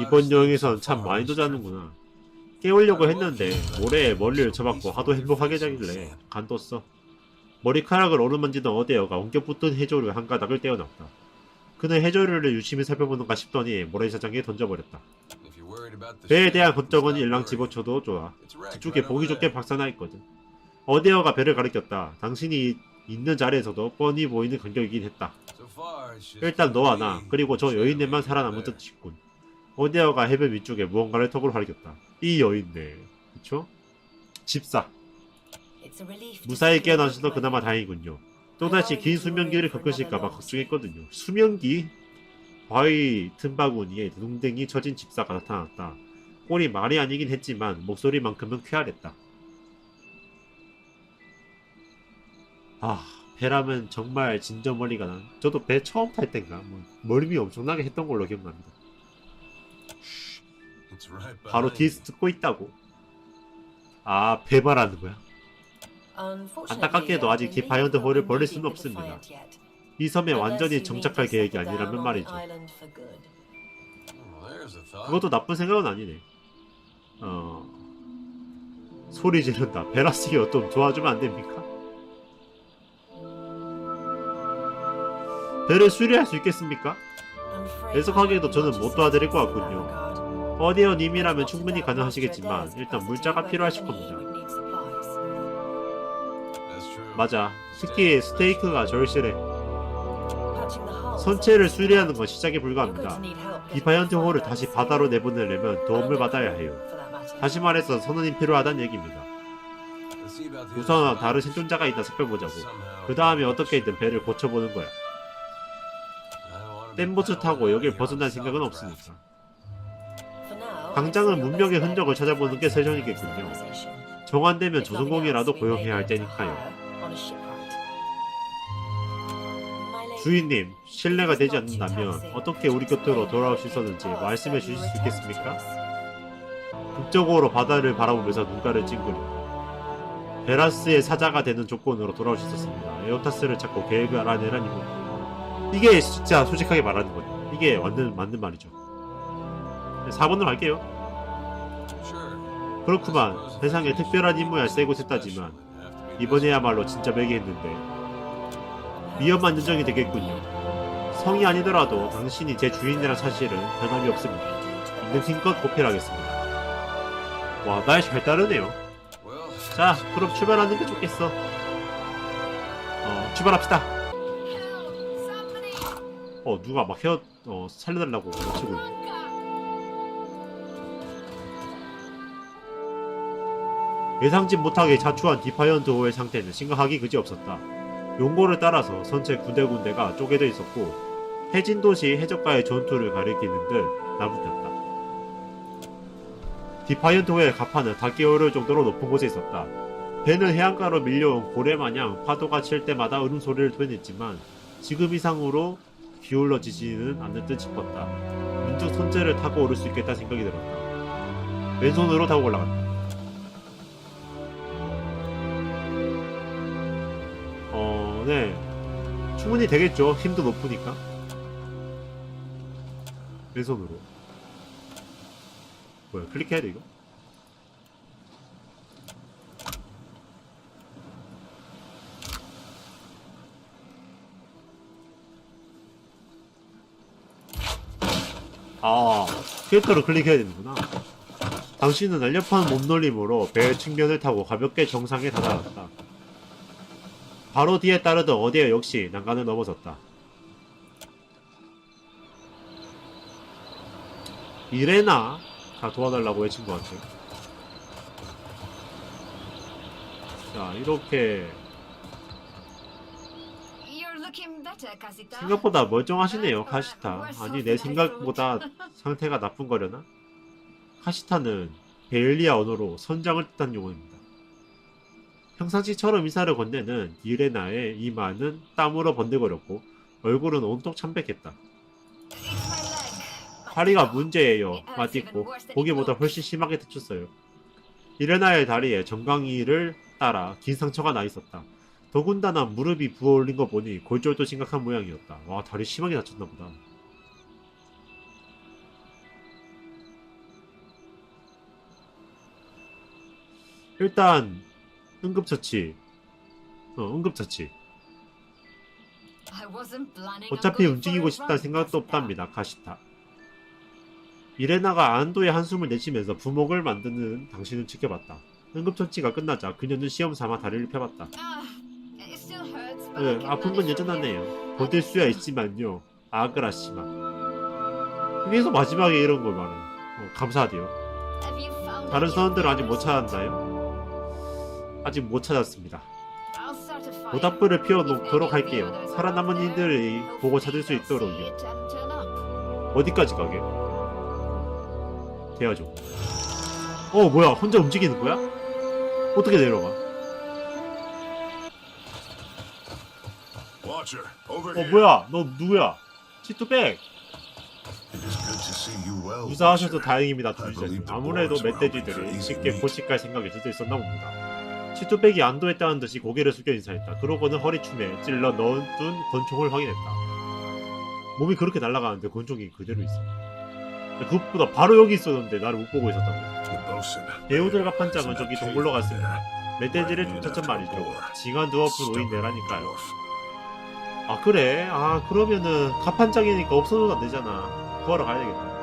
이번 여행에선 참 많이 도 자는구나. 깨우려고 했는데 모래에 머리를 쳐박고 하도 행복하게 자길래 간뒀어. 머리카락을 오르만지던 어대어가 엉겨 붙은 해조류 한 가닥을 떼어놨다. 그는 해조류를 유심히 살펴보는가 싶더니 모래사장에 던져버렸다. 배에 대한 걱정은 일랑 집어쳐도 좋아. 그쪽에 보기 좋게 박사나 있거든. 어데어가 배를 가리켰다. 당신이 있는 자리에서도 뻔히 보이는 간격이긴 했다. 일단 너와 나 그리고 저 여인네만 살아남은 듯 싶군. 어데어가 해변 위쪽에 무언가를 턱으로 가리켰다. 이 여인네, 그쵸? 집사. 무사히 깨어나셔서 그나마 다행이군요. 또다시 긴 수면기를 겪으실까봐 걱정했거든요. 수면기? 바위 틈바구니에 눈댕이 처진 집사가 나타났다. 꼴이 말이 아니긴 했지만 목소리만큼은 쾌활했다. 아, 배라면 정말 진저머리가 난. 저도 배 처음 탈 땐가 뭐 멀미 엄청나게 했던 걸로 기억납니다. 바로 뒤에서 듣고 있다고. 아, 배 말하는 거야. 안타깝게도 아직 디파이언트 홀을 버릴 수는 없습니다. 이 섬에 완전히 정착할 계획이 아니라면 말이죠. 그것도 나쁜 생각은 아니네. 어. 소리 지른다. 베라스기어 좀 도와주면 안 됩니까? 배를 수리할 수 있겠습니까? 애석하게도 저는 못 도와드릴 것 같군요. 어디어 님이라면 충분히 가능하시겠지만 일단 물자가 필요하실 겁니다. 맞아. 특히 스테이크가 절실해. 선체를 수리하는 건 시작에 불과합니다. 디파이언트 홀을 다시 바다로 내보내려면 도움을 받아야 해요. 다시 말해서 선원이 필요하다는 얘기입니다. 우선 다른 생존자가 있다 살펴보자고. 그 다음에 어떻게든 배를 고쳐보는 거야. 댐보트 타고 여길 벗어날 생각은 없으니까. 당장은 문명의 흔적을 찾아보는 게. 세션이겠군요. 정한되면 조선공이라도 고용해야 할 테니까요. 주인님, 신뢰가 되지 않는다면 어떻게 우리 곁으로 돌아올 수 있었는지 말씀해 주실 수 있겠습니까? 북쪽으로 바다를 바라보면서 눈가를 찡그려. 베라스의 사자가 되는 조건으로 돌아올 수 있었습니다. 에오타스를 찾고 계획을 알아내라는 이거. 이게 진짜 솔직하게 말하는 거예요. 이게 완전 맞는 말이죠. 4번으로 갈게요. 그렇구만. 세상에 특별한 임무야 세고 셌다지만 이번에야말로 진짜 매기했는데 위험한 여정이 되겠군요. 성이 아니더라도 당신이 제 주인이란 사실은 변함이 없습니다. 있는 힘껏 보필하겠습니다. 와, 날 잘 따르네요. 자, 그럼 출발하는 게 좋겠어. 어, 출발합시다. 어, 누가 막 헤어, 어, 살려달라고 외치고 있네. 예상치 못하게 자초한 디파이언트 호의 상태는 심각하기 그지없었다. 용고를 따라서 선체 군데군데가 쪼개져 있었고 해진 도시 해적과의 전투를 가리키는 듯 나붙었다. 디파이언트 호의 가판은 닿기 어려울 정도로 높은 곳에 있었다. 배는 해안가로 밀려온 고래마냥 파도가 칠 때마다 울음소리를 토해냈지만 지금 이상으로 기울어지지는 않는 듯 싶었다. 문득 선체를 타고 오를 수 있겠다 생각이 들었다. 왼손으로 타고 올라갔다. 네. 충분히 되겠죠. 힘도 높으니까. 왼손으로. 뭐야, 클릭해야 돼, 이거? 아, 캐릭터를 클릭해야 되는구나. 당신은 날렵한 몸놀림으로 배의 측면을 타고 가볍게 정상에 다다랐다. 바로 뒤에 따르던 어디에 역시 난간을 넘어섰다. 이레나 다 도와달라고 외친 것 같아요. 자 이렇게 생각보다 멀쩡하시네요 카시타. 아니 내 생각보다 상태가 나쁜 거려나? 카시타는 베일리아 언어로 선장을 뜻한 용어입니다. 평상시처럼 인사를 건네는 이레나의 이마는 땀으로 번들거렸고 얼굴은 온통 참백했다. 다리가 문제예요. 맞있고 보기보다 훨씬 심하게 다쳤어요. 이레나의 다리에 정강이를 따라 긴 상처가 나 있었다. 더군다나 무릎이 부어올린 거 보니 골절도 심각한 모양이었다. 와 다리 심하게 다쳤나 보다. 일단 응급처치. 어, 응급처치. 어차피 움직이고 싶다는 생각도 없답니다. 가시타. 이레나가 안도의 한숨을 내쉬면서 부목을 만드는 당신을 지켜봤다. 응급처치가 끝나자 그녀는 시험 삼아 다리를 펴봤다. 네, 아픈 건 여전하네요. 버틸 수야 있지만요. 아그라시마. 여기서 마지막에 이런 걸 말해. 어, 감사하대요. 다른 선원들은 아직 못 찾았나요? 아직 못 찾았습니다. 모닥불을 피워놓도록 할게요. 살아남은 이들이 보고 찾을 수 있도록요. 어디까지 가게? 돼야죠. 어 뭐야 혼자 움직이는 거야? 어떻게 내려가? 어. 뭐야 너 누구야? 치투백. 무사하셔서 Watcher. 다행입니다 주지사님 아무래도 멧돼지들이 쉽게 포식할 생각이 들어 있었나 봅니다 치투백이 안도했다는 듯이 고개를 숙여 인사했다. 그러고는 허리춤에 찔러 넣은 권총을 확인했다. 몸이 그렇게 날아가는데 권총이 그대로 있어. 그것보다 바로 여기 있었는데 나를 못 보고 있었다고. 배우들과 판장은 저기 동굴로 갔습니다. 멧돼지를 쫓았단 말이죠. 징한 드워프 노인네라니까요. 아 그래? 아 그러면은 가판장이니까 없어져도 안 되잖아. 구하러 가야 되겠다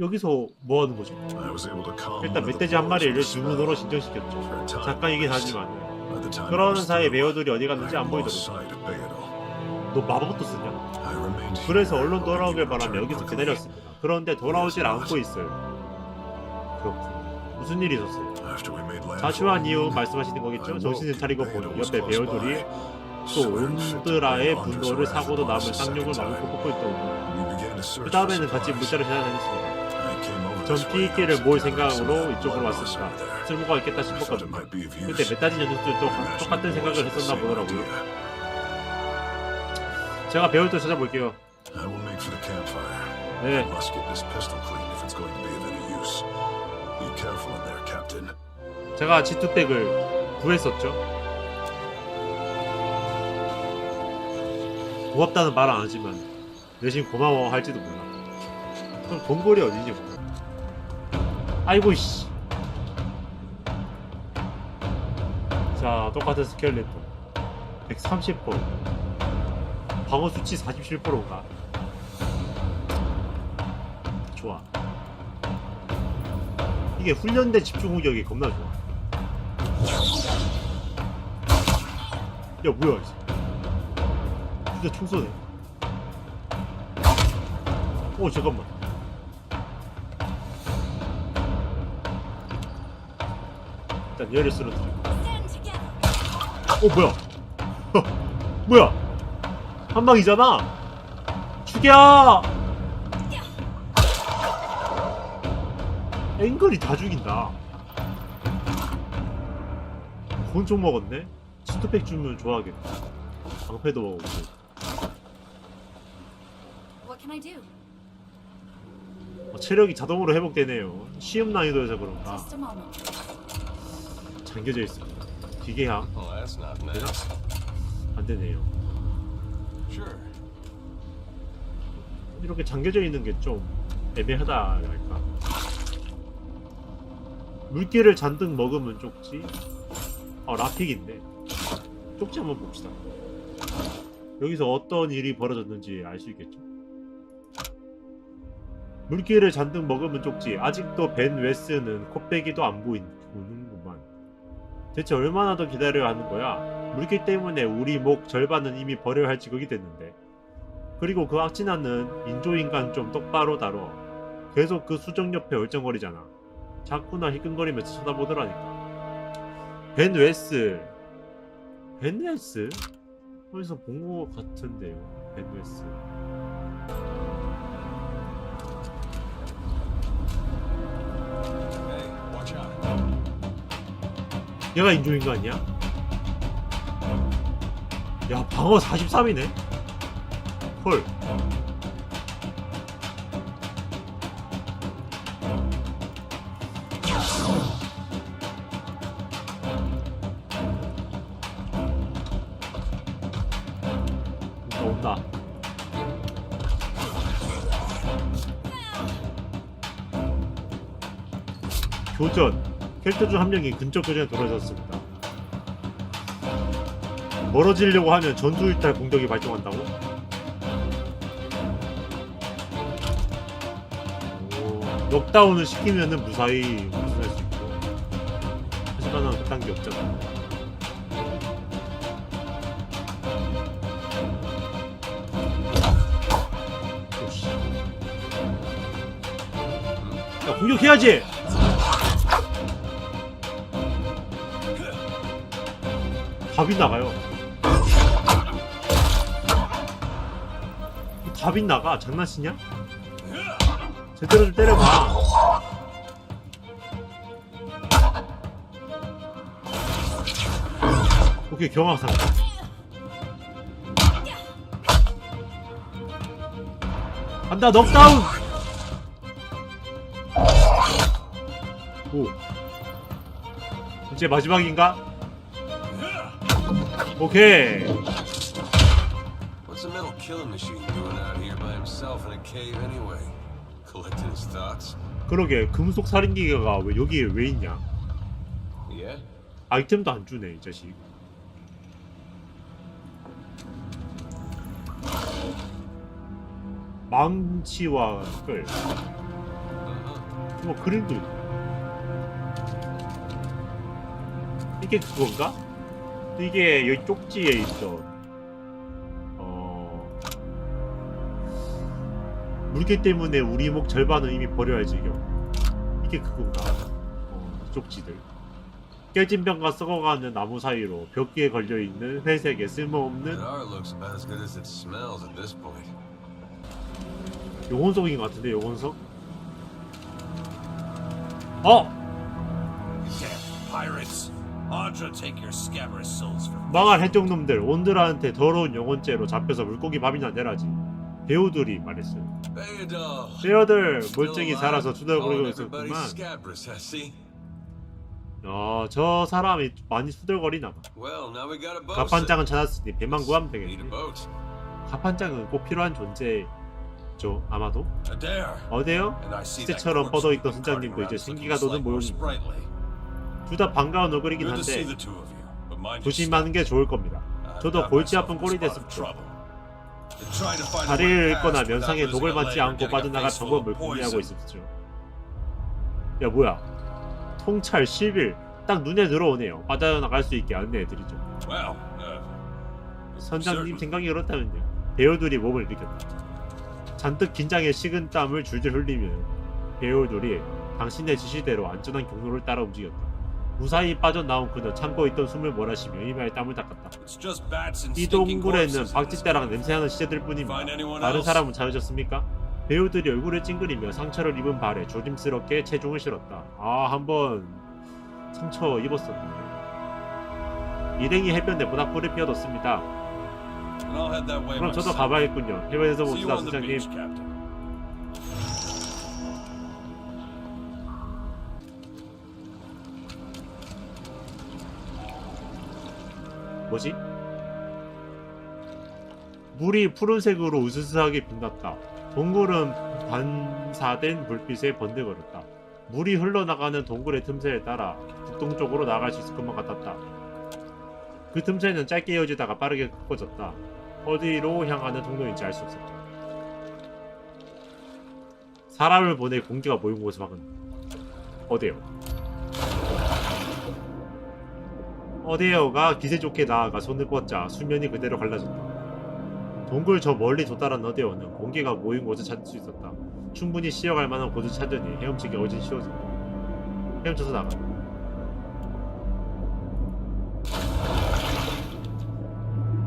여기서 뭐 하는 거죠? 일단 멧돼지 한 마리를 주문 으로 smell. 진정시켰죠 잠깐이긴 yes. 하지만 그러는 through, 메어들이 어디 갔는지 안 had lost 보이더라고 sight of Beedle. 너 마법도 쓰냐? 그래서 얼른 돌아오길 바라며 여기서. 기다렸습니다 그런데 돌아오질 않고 있어요 그렇군 무슨 일이 있었어요? 자주한 이유 말씀하시는 거겠죠? 정신을 차리고 보니 옆에 배우들이. 또 온드라의 분노를 사고도 a 쌍욕을 마구. 꽂고 있더군요 그 다음에는 같이. 물자를 찾아다녔습니다 전 and 모을 생각으로 이쪽으로 왔습니다. 쓸모가 있겠다 싶었거든요 그때. 메타지 Imagine 똑같은 생각을 했었나 보더라고요. 제가 배울 때 찾아볼게요. 네. 제가 지투백을 구했었죠 고맙다는 말안 하지만 대신 고마워 할지도 몰라. 그럼 동굴이 어디지 몰라 아이고 씨. 자 똑같은 스켈레톤 130% 방어 수치 47%인가? 좋아. 이게 훈련된 집중 공격이 겁나 좋아. 야 뭐야 이제 진짜 총 쏘네 오 잠깐만. 일단 얘를 쓰러뜨리고. 어 뭐야? 뭐야? 한 방이잖아. 죽여! 앵글이 다 죽인다. 곤총 먹었네? 스투팩 주면 좋아하겠다 방패도 먹었고. What can I do? 어, 체력이 자동으로 회복되네요. 쉬움 난이도여서 그런가. 잠겨져 있습니다. not 되나? nice. 안되네요. Sure. 이렇게 잠겨져 있는 게 좀 애매하다 할까? 물기를 잔뜩 먹으면 쪽지? 어 라픽인데. 쪽지 한번 봅시다. 여기서 어떤 일이 벌어졌는지 알 수 있겠죠 물기를 잔뜩 먹으면 쪽지 아직도 벤 웨스는 코빼기도 안 보이는구만 대체 얼마나 더 기다려야 하는 거야 물기 때문에 우리 목 절반은 이미 버려야 할 지경이 됐는데 그리고 그 악진아는 인조인간 좀 똑바로 다뤄. 계속 그 수정 옆에 얼쩡거리잖아. 자꾸나 희끈거리면서 쳐다보더라니까. 벤 웨스. 벤 웨스? 어디서 본 것 같은데요. 벤 웨스. 얘가 인조인간이야? 야, 방어 43이네? 헐. 온다, 온다. 교전 캐릭터 중한 명이 근접 교전에 돌아섰습니다. 멀어지려고 하면 전투 일탈 공격이 발동한다고? 오, 넉다운을 시키면은 무사히 우승할 수 있고 하지만은 그딴 게 없잖아. 오씨. 야 공격해야지. 답이 나가요. 답이 나가 장난치냐? 제대로 좀 때려봐. 오케이 경황상. 간다 넉다운. 오. 이제 마지막인가? 오케이. What's a metal killing machine doing out here by himself in a cave anyway? Collecting his thoughts? 그러게 금속 살인기계가 왜 여기에 왜 있냐? Yeah? 아이템도 안 주네 이 자식. 망치와 끌. Uh-huh. 뭐 그림도 있네. 이게 그건가? 이게 여기 쪽지에 있던 어 물개 때문에 우리 목 절반은 이미 버려야지 이게 이게 그건가? 어, 쪽지들 깨진 병과 썩어가는 나무 사이로 벽기에 걸려 있는 회색의 쓸모없는. 용혼석인 것 같은데 용혼석? 어 Yeah, pirates. Audra, take your scabrous souls from 망할 해적 놈들 온드라한테 더러운 영혼죄로 잡혀서 물고기 밥이나 내라지 배우들이 말했어요 Still 멀쩡히? 살아서 투덜거리고 있었구만. 어, 저 사람이 많이 투덜거리나 봐. 갑판장은 찾았으니 배만 구하면 boat. 갑판장은 꼭 필요한 존재죠 아마도. 어데요? 시체처럼 뻗어있던 선장님도 이제 생기가 도는 모양입니다. 둘 다 반가운 얼굴이긴 한데 조심하는 게 좋을 겁니다 step. 저도 골치 아픈 꼴이 됐습니다 다리를 잃거나 면상에 독을 맞지 않고 방법을 궁리하고 poison. 있었죠 야 뭐야 통찰 10일 딱 눈에 들어오네요 빠져나갈 수 있게 안내해드리죠 uh, 선장님 생각이 그렇다면요. 배우들이 몸을 일으켰다. 잔뜩 긴장해 식은 땀을 줄줄 흘리며 배우들이 당신의 지시대로 안전한 경로를 따라 움직였다. 무사히 빠져나온 그는 참고 있던 숨을 몰아쉬며 이마에 땀을 닦았다. 이 동굴에는 박쥐떼랑. 냄새나는 시체들 뿐입니다. 다른? 사람은 찾으셨습니까? 배우들이 얼굴을 찡그리며 상처를 입은 발에 조심스럽게 체중을 실었다. 아, 한번 상처 입었었네. 일행이 해변에 모닥불을 피워뒀습니다. 그럼 저도. 가봐야겠군요. 해변에서 봅시다, 선장님. 뭐지? 물이 푸른색으로 으스스하게 빛났다. 동굴은 반사된 불빛에 번득거렸다. 물이 흘러나가는 동굴의 틈새를 따라 북동쪽으로 나갈 수 있을 것만 같았다. 그 틈새는 짧게 이어지다가 빠르게 꺾어졌다. 어디로 향하는 통로인지 알 수 없었다. 사람을 보내 공기가 모인 곳을 막은 어데요. 어데어가 기세 좋게 나아가 손을 뻗자 수면이 그대로 갈라졌다. 동굴 저 멀리 도달한 어데어는 공기가 모인 곳을 찾을 수 있었다. 충분히 쉬어갈 만한 곳을 찾으니 헤엄치기 어진 쉬워진다. 헤엄쳐서 나간다.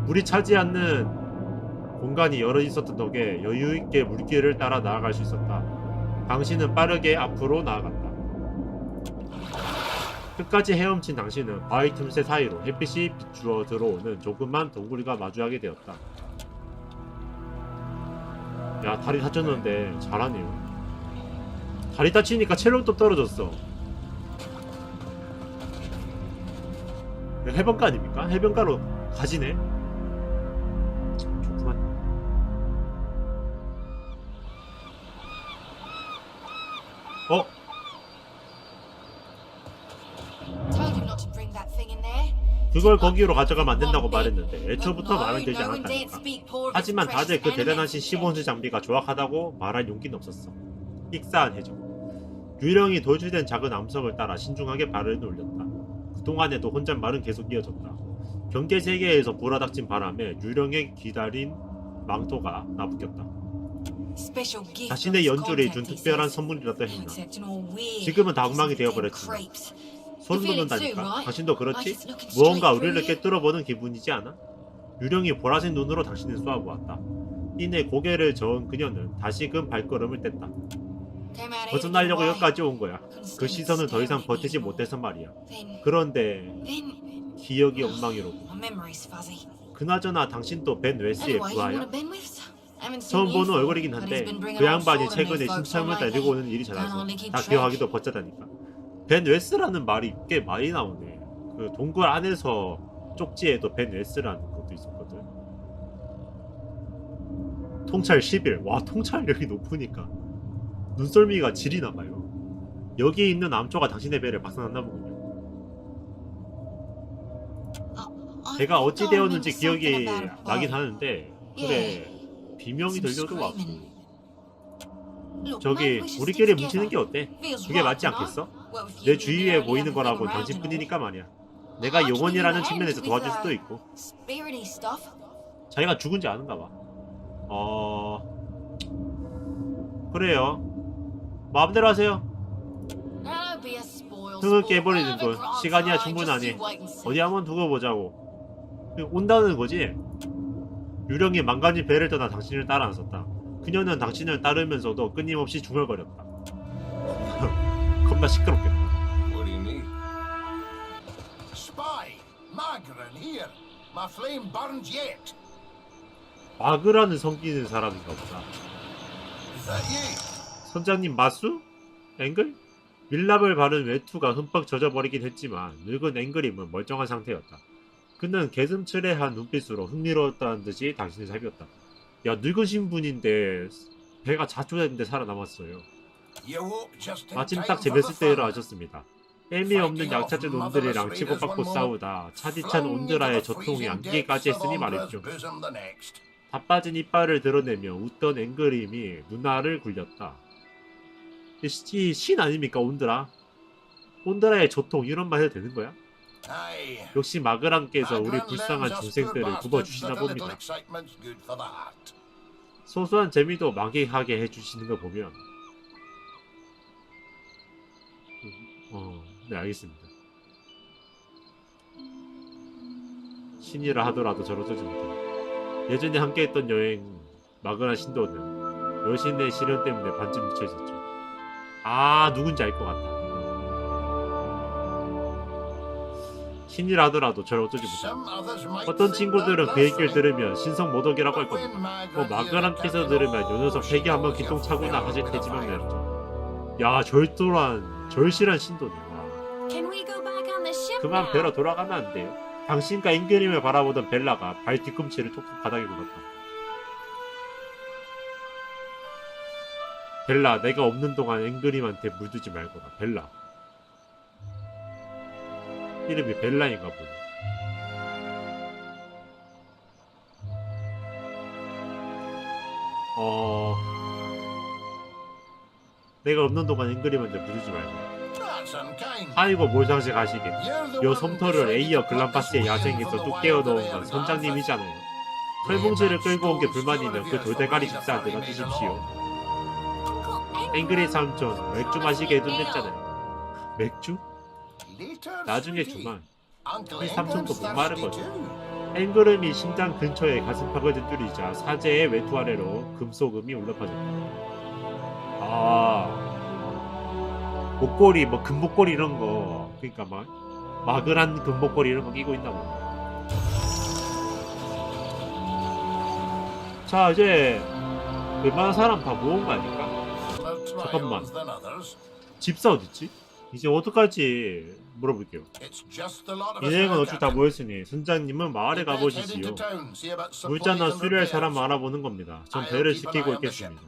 물이 차지 않는 공간이 여러 있었던 덕에 여유 있게 물길을 따라 나아갈 수 있었다. 당신은 빠르게 앞으로 나아갔다. 끝까지 헤엄친 당신은 바위 틈새 사이로 햇빛이 비추어 들어오는 조그만 동굴과 마주하게 되었다. 야 다리 다쳤는데 잘하네요. 다리 다치니까 체력도 떨어졌어. 해변가 아닙니까? 해변가로 가지네. 좋구만. 어? 그걸 거기로 가져가면 안 된다고 말했는데 애초부터 말은 되지 않았다니까. 하지만 다들 그 대단하신 15온즈 장비가 조악하다고 말할 용기는 없었어. 익사한 해적. 유령이 돌출된 작은 암석을 따라 신중하게 발을 올렸다. 그동안에도 혼잣말은 계속 이어졌다. 경계 세계에서 불어닥친 바람에 유령의 기다린 망토가 나부꼈다. 자신의 연주를 준 특별한 선물이라도 했나. 지금은 다 엉망이 되어버렸지만 소름 돋는다니까. 당신도 그렇지? 무언가 우리를 깨뚫어보는 기분이지 않아? 유령이 보라색 눈으로 당신을 쏘아보았다. 이내 고개를 저은 그녀는 다시금 발걸음을 뗐다. 벗어나려고 여기까지 온 거야. 그 시선을 더 이상 버티지 못해서 말이야. 그런데 기억이 엉망이로고. 그나저나 당신도 벤 웨스의 부하야? 처음 보는 얼굴이긴 한데 그 양반이 최근에 신참을 데리고 오는 일이 잦아서 다 기억하기도 벅차다니까. 벤 웨스라는 말이 꽤 많이 나오네. 그 동굴 안에서 쪽지에도 벤 웨스라는 것도 있었거든. 통찰 10일. 와 통찰력이 높으니까 눈썰미가 질이 나가요. 여기 있는 암초가 당신의 배를 박살났나 보군요. 배가 어찌 되었는지 기억이 나긴 하는데 그래 비명이 들려도 왔고 저기 우리끼리 뭉치는 게 어때? 그게 맞지 않겠어? 내 주위에 보이는 거라고 당신뿐이니까 말이야. 내가 영혼이라는 측면에서 도와줄 수도 있고 자기가 죽은지 아는가 봐. 어 그래요. 마음대로 하세요. 흥을 깨버리는 건 시간이야 충분하니 어디 한번 두고 보자고. 온다는 거지. 유령이 망가진 배를 떠나 당신을 따라 나섰다. 그녀는 당신을 따르면서도 끊임없이 중얼거렸다. 겁나 시끄럽겠다. What do you need? Spy! Margaret here! My flame burns yet! 마그라는 섬기는 사람인가 보다. Is that you? 선장님 마수? 앵글? 밀랍을 바른 외투가 흠뻑 젖어버리긴 했지만 늙은 앵글임은 멀쩡한 상태였다. 그는 개슴츠레한 눈빛으로 흥미로웠다는 듯이 당신을 살폈다. 야 늙으신 분인데 배가 자초됐는데 살아남았어요. 마침 딱 뱃을 때로 fun. 하셨습니다. 애미 없는 약차진 놈들이랑 치고받고 싸우다 차디찬 온드라의 저통이 안기까지 했으니 말이죠. 다 빠진 이빨을 드러내며 웃던 앵그림이 누나를 굴렸다. 이 신 아닙니까 온드라? 온드라의 저통 이런 말 해도 되는 거야? 역시 마그랑께서 우리 불쌍한 중생들을 굽어주시나 봅니다. 소소한 재미도 만끽하게 해주시는 걸 보면 네 알겠습니다. 신이라 하더라도 저러지 못해. 예전에 함께했던 여행 마그라 신도는 여신의 시련 때문에 반쯤 묻혀있었죠. 아 누군지 알 것 같다. 신이라 하더라도 저를 어쩌지 못해. 어떤 친구들은 그 얘기를 들으면 신성 모독이라고 할 겁니다. 뭐 마그랑께서 들으면 요 녀석 세계 한번 기똥차구나 하실 테지만 말이죠. 야 절도란 절실한 신도네. 와. 그만 배로 돌아가면 안 돼요. 당신과 앵그림을 바라보던 벨라가 발 뒤꿈치를 톡톡 바닥에 굴렀다. 벨라, 내가 없는 동안 앵그림한테 물두지 말거라. 벨라. 이름이 벨라인가 보네. 어... 내가 없는 동안 앵그림한테 물두지 말거라. 아이고 몰상식 하시게. 요 솜터를 에이어 글람파스의 야생에서 뚝 떼어 넣은 건 선장님이잖아요. 털뭉치를 끌고 온 게 불만이면 그 돌대가리 식사한테 주십시오. 앵그리 삼촌 맥주 마시게 해둔댔잖아요. 맥주? 나중에 주만. 이 삼촌도 목마른 거죠. 앵그름이 심장 근처에 가슴팍을 든들이자 사제의 외투 아래로 금속음이 올라파졌다. 아 목걸이 뭐 금목걸이 이런 거 그러니까 막 마그란 금목걸이 이런 거 끼고 있나 보네. 자 이제 웬만한 사람 다 모은 거 아닐까? 잠깐만. 집사 어딨지? 이제 어떡할지 물어볼게요. 인행은 어찌 다 모였으니 선장님은 마을에 가보시지요. 물자나 수리할 사람 알아보는 겁니다. 전 배를 지키고 있겠습니다.